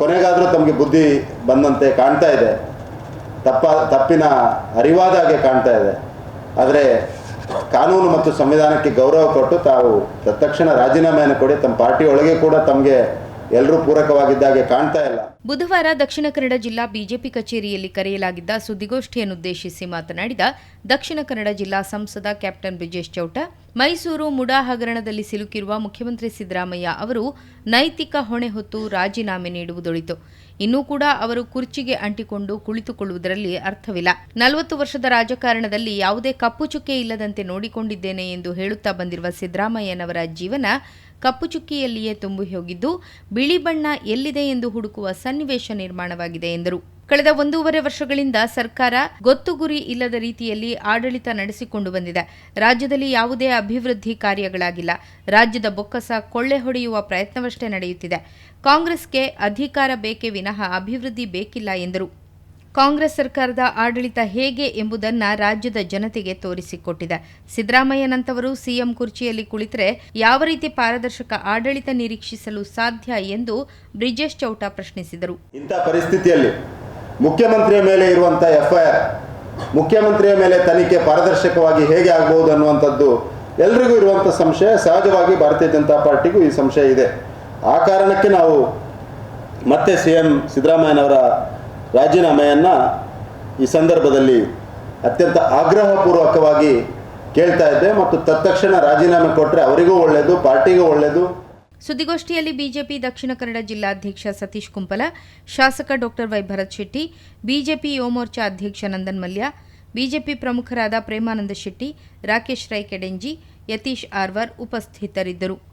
ಕೊನೆಗಾದರೂ ತಮಗೆ ಬುದ್ಧಿ ಬಂದಂತೆ ಕಾಣ್ತಾ ಇದೆ. ತಪ್ಪ, ತಪ್ಪಿನ ಅರಿವಾದ ಹಾಗೆ ಕಾಣ್ತಾ ಇದೆ. ಆದರೆ ಕಾನೂನು ಮತ್ತು ಸಂವಿಧಾನಕ್ಕೆ ಗೌರವ ಕೊಟ್ಟು ತಾವು ತತ್ಕ್ಷಣ ರಾಜೀನಾಮೆಯನ್ನು ಕೊಡಿ, ತಮ್ಮ ಪಾರ್ಟಿ ಒಳಗೆ ಕೂಡ ತಮಗೆ ಎಲ್ಲರೂ ಪೂರಕವಾಗಿದ್ದಾಗೆ ಕಾಣ್ತಾ ಇಲ್ಲ. ಬುಧವಾರ ದಕ್ಷಿಣ ಕನ್ನಡ ಜಿಲ್ಲಾ ಬಿಜೆಪಿ ಕಚೇರಿಯಲ್ಲಿ ಕರೆಯಲಾಗಿದ್ದ ಸುದ್ದಿಗೋಷ್ಠಿಯನ್ನುದ್ದೇಶಿಸಿ ಮಾತನಾಡಿದ ದಕ್ಷಿಣ ಕನ್ನಡ ಜಿಲ್ಲಾ ಸಂಸದ ಕ್ಯಾಪ್ಟನ್ ಬ್ರಿಜೇಶ್ ಚೌಟ ಮೈಸೂರು ಮುಡಾ ಹಗರಣದಲ್ಲಿ ಸಿಲುಕಿರುವ ಮುಖ್ಯಮಂತ್ರಿ ಸಿದ್ದರಾಮಯ್ಯ ಅವರು ನೈತಿಕ ಹೊಣೆ ಹೊತ್ತು ರಾಜೀನಾಮೆ ನೀಡುವುದೊಳಿತು. ಇನ್ನೂ ಕೂಡ ಅವರು ಕುರ್ಚಿಗೆ ಅಂಟಿಕೊಂಡು ಕುಳಿತುಕೊಳ್ಳುವುದರಲ್ಲಿ ಅರ್ಥವಿಲ್ಲ. ನಲವತ್ತು ವರ್ಷದ ರಾಜಕಾರಣದಲ್ಲಿ ಯಾವುದೇ ಕಪ್ಪು ಚುಕ್ಕೆ ಇಲ್ಲದಂತೆ ನೋಡಿಕೊಂಡಿದ್ದೇನೆ ಎಂದು ಹೇಳುತ್ತಾ ಬಂದಿರುವ ಸಿದ್ದರಾಮಯ್ಯನವರ ಜೀವನ ಕಪ್ಪು ಚುಕ್ಕಿಯಲ್ಲಿಯೇ ತುಂಬಿ ಹೋಗಿದ್ದು, ಬಿಳಿ ಬಣ್ಣ ಎಲ್ಲಿದೆ ಎಂದು ಹುಡುಕುವ ಸನ್ನಿವೇಶ ನಿರ್ಮಾಣವಾಗಿದೆ ಎಂದರು. ಕಳೆದ ಒಂದೂವರೆ ವರ್ಷಗಳಿಂದ ಸರ್ಕಾರ ಗೊತ್ತು ಗುರಿ ಇಲ್ಲದ ರೀತಿಯಲ್ಲಿ ಆಡಳಿತ ನಡೆಸಿಕೊಂಡು ಬಂದಿದೆ. ರಾಜ್ಯದಲ್ಲಿ ಯಾವುದೇ ಅಭಿವೃದ್ಧಿ ಕಾರ್ಯಗಳಾಗಿಲ್ಲ. ರಾಜ್ಯದ ಬೊಕ್ಕಸ ಕೊಳ್ಳೆ ಹೊಡೆಯುವ ಪ್ರಯತ್ನವಷ್ಟೇ ನಡೆಯುತ್ತಿದೆ. ಕಾಂಗ್ರೆಸ್ಗೆ ಅಧಿಕಾರ ಬೇಕೇ ವಿನಃ ಅಭಿವೃದ್ಧಿ ಬೇಕಿಲ್ಲ ಎಂದರು. ಕಾಂಗ್ರೆಸ್ ಸರ್ಕಾರದ ಆಡಳಿತ ಹೇಗೆ ಎಂಬುದನ್ನ ರಾಜ್ಯದ ಜನತೆಗೆ ತೋರಿಸಿಕೊಟ್ಟಿದೆ. ಸಿದ್ದರಾಮಯ್ಯನಂತವರು ಸಿಎಂ ಕುರ್ಚಿಯಲ್ಲಿ ಕುಳಿತರೆ ಯಾವ ರೀತಿ ಪಾರದರ್ಶಕ ಆಡಳಿತ ನಿರೀಕ್ಷಿಸಲು ಸಾಧ್ಯ ಎಂದು ಬ್ರಿಜೇಶ್ ಚೌಟ ಪ್ರಶ್ನಿಸಿದರು. ಇಂಥ ಪರಿಸ್ಥಿತಿಯಲ್ಲಿ ಮುಖ್ಯಮಂತ್ರಿಯ ಮೇಲೆ ಇರುವಂಥ ಎಫ್ ಐ ಆರ್ ಮುಖ್ಯಮಂತ್ರಿಯ ಮೇಲೆ ತನಿಖೆ ಪಾರದರ್ಶಕವಾಗಿ ಹೇಗೆ ಆಗ್ಬೋದು ಅನ್ನುವಂಥದ್ದು ಎಲ್ರಿಗೂ ಇರುವಂಥ ಸಂಶಯ. ಸಹಜವಾಗಿ ಭಾರತೀಯ ಜನತಾ ಪಾರ್ಟಿಗೂ ಈ ಸಂಶಯ ಇದೆ. ಆ ಕಾರಣಕ್ಕೆ ನಾವು ಮತ್ತೆ ಸಿ ಎಂ ಸಿದ್ದರಾಮಯ್ಯನವರ ರಾಜೀನಾಮೆಯನ್ನು ಈ ಸಂದರ್ಭದಲ್ಲಿ ಅತ್ಯಂತ ಆಗ್ರಹಪೂರ್ವಕವಾಗಿ ಕೇಳ್ತಾ ಇದ್ದೆ ಮತ್ತು ತತ್ಕ್ಷಣ ರಾಜೀನಾಮೆ ಕೊಟ್ಟರೆ ಅವರಿಗೂ ಒಳ್ಳೆಯದು ಪಾರ್ಟಿಗೂ ಒಳ್ಳೆಯದು ಸುದ್ದಿಗೋಷ್ಠಿಯಲ್ಲಿ ಬಿಜೆಪಿ ದಕ್ಷಿಣ ಕನ್ನಡ ಜಿಲ್ಲಾಧ್ಯಕ್ಷ ಸತೀಶ್ ಕುಂಪಲ, ಶಾಸಕ doctor Y Bharat Shetty, BJP Yuva Morcha ಅಧ್ಯಕ್ಷ ನಂದನ್ ಮಲ್ಯ, ಬಿಜೆಪಿ ಪ್ರಮುಖರಾದ ಪ್ರೇಮಾನಂದ ಶೆಟ್ಟಿ, ರಾಕೇಶ್ ರೈ ಕೆಡೆಂಜಿ, ಯತೀಶ್ ಆರ್ವರ್ ಉಪಸ್ಥಿತರಿದ್ದರು.